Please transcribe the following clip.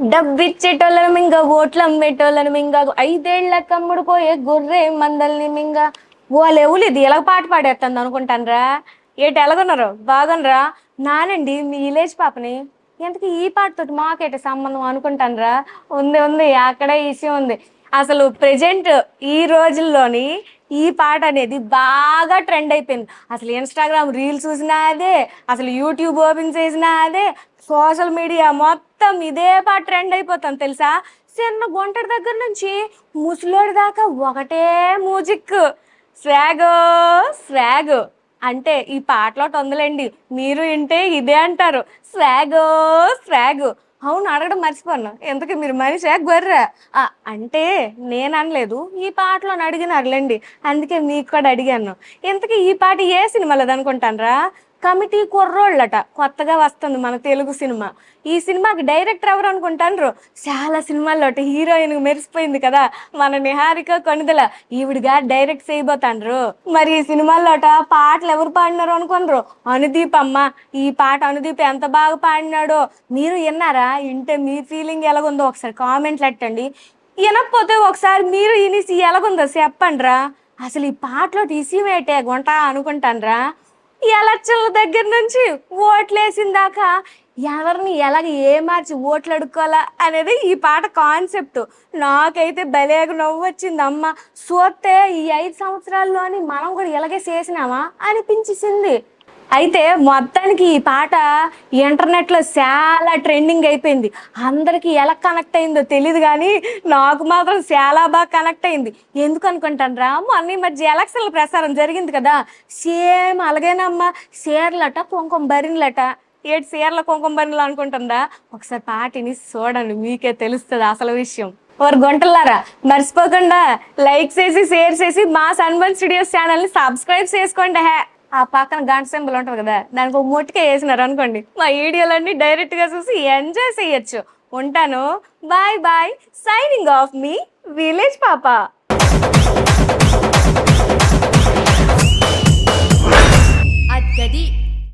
డబ్బిచ్చేటోళ్ళను మింగ ఓట్లు అమ్మేటోళ్ళను మింగ ఐదేళ్ళ కమ్ముడు పోయే గొర్రె మందల్ని మింగ. వాళ్ళు ఎవరు ఇది ఎలా పాట పాడేస్తుంది అనుకుంటానరా? ఏటి ఎలాగున్నారు? బాగున్నారా? నానండి మీ విలేజ్ పాపని. ఎందుకు ఈ పాటతోటి మాకేట సంబంధం అనుకుంటానరా? ఉంది ఉంది అక్కడే విషయం ఉంది. అసలు ప్రజెంట్ ఈ రోజుల్లోని ఈ పాట అనేది బాగా ట్రెండ్ అయిపోయింది. అసలు ఇన్స్టాగ్రామ్ రీల్స్ చూసినా అదే అసలు యూట్యూబ్ ఓపెన్ చేసినా అదే సోషల్ మీడియా మొత్తం ఇదే పాట ట్రెండ్ అయిపోతుంది తెలుసా? చిన్న గుంటడి దగ్గర నుంచి ముసలోడి దాకా ఒకటే మ్యూజిక్ స్వాగో స్వాగ్ అంటే ఈ పాటలో తొందలండి మీరు వింటే ఇదే అంటారు. స్వాగో స్వాగ్ అవును అడగడం మర్చిపోను. ఎందుకు మీరు మనిషి? గొర్రె. ఆ, అంటే నేను అనలేదు ఈ పాటలో అడిగినారులేండి. అందుకే మీకు కూడా అడిగాను. ఇంతకీ ఈ పాట ఏ సినిమాలో అనుకుంటానరా? కమిటీ కుర్రోళ్ళట కొత్తగా వస్తుంది మన తెలుగు సినిమా. ఈ సినిమాకి డైరెక్టర్ ఎవరు అనుకుంటాను చాలా సినిమాల్లో హీరోయిన్ మెరిసిపోయింది కదా మన నిహారిక కొనిదల. ఈవిడిగా డైరెక్ట్ చేయబోతాండ్రు మరి ఈ సినిమాల్లోట పాటలు ఎవరు పాడినారు అనుకున్నారు అనుదీప్ అమ్మ. ఈ పాట అనుదీప్ ఎంత బాగా పాడినాడో మీరు విన్నారా? వింటే మీ ఫీలింగ్ ఎలాగుందో ఒకసారి కామెంట్లు పెట్టండి వినకపోతే ఒకసారి మీరు ఇనిసి ఎలాగుందో చెప్పండిరా. అసలు ఈ పాటలో ఇసిమేటే గుంట అనుకుంటాన్రా. ఎలక్షన్ల దగ్గర నుంచి ఓట్లేసిన దాకా ఎవరిని ఎలాగ ఏ మార్చి ఓట్లు అడుక్కోవాలా అనేది ఈ పాట కాన్సెప్ట్ నాకైతే భలేగా నవ్వు వచ్చింది అమ్మ చూస్తే ఈ ఐదు సంవత్సరాల్లోని మనం కూడా ఇలాగే చేసినామా? అనిపించేసింది. అయితే మొత్తానికి ఈ పాట ఇంటర్నెట్లో చాలా ట్రెండింగ్ అయిపోయింది. అందరికీ ఎలా కనెక్ట్ అయిందో తెలియదు కానీ నాకు మాత్రం చాలా బాగా కనెక్ట్ అయింది. ఎందుకు అనుకుంటానరా మొన్న ఈ మధ్య ఎలక్షన్ల ప్రసారం జరిగింది కదా. సేమ్ అలాగేనమ్మా చీరలట కుంకుమ బరిన్లట ఏడు చీరల కుంకుమ బరిన్లు అనుకుంటుందా ఒకసారి పాటిని చూడండి మీకే తెలుస్తుంది అసలు విషయం. వారు గుంటలారా మర్చిపోకుండా లైక్ చేసి షేర్ చేసి మా సన్బన్ స్టూడియోస్ ఛానల్ని సబ్స్క్రైబ్ చేసుకోండి హే. ఆ పక్కన గంట సింబల్ ఉంటుంది కదా దానికి ఒక మొట్టికే వేసినారు అనుకోండి. మా వీడియోలన్నీ డైరెక్ట్గా చూసి ఎంజాయ్ చేయొచ్చు. ఉంటాను. బాయ్ బాయ్ సైనింగ్ ఆఫ్ మీ విలేజ్ పాప.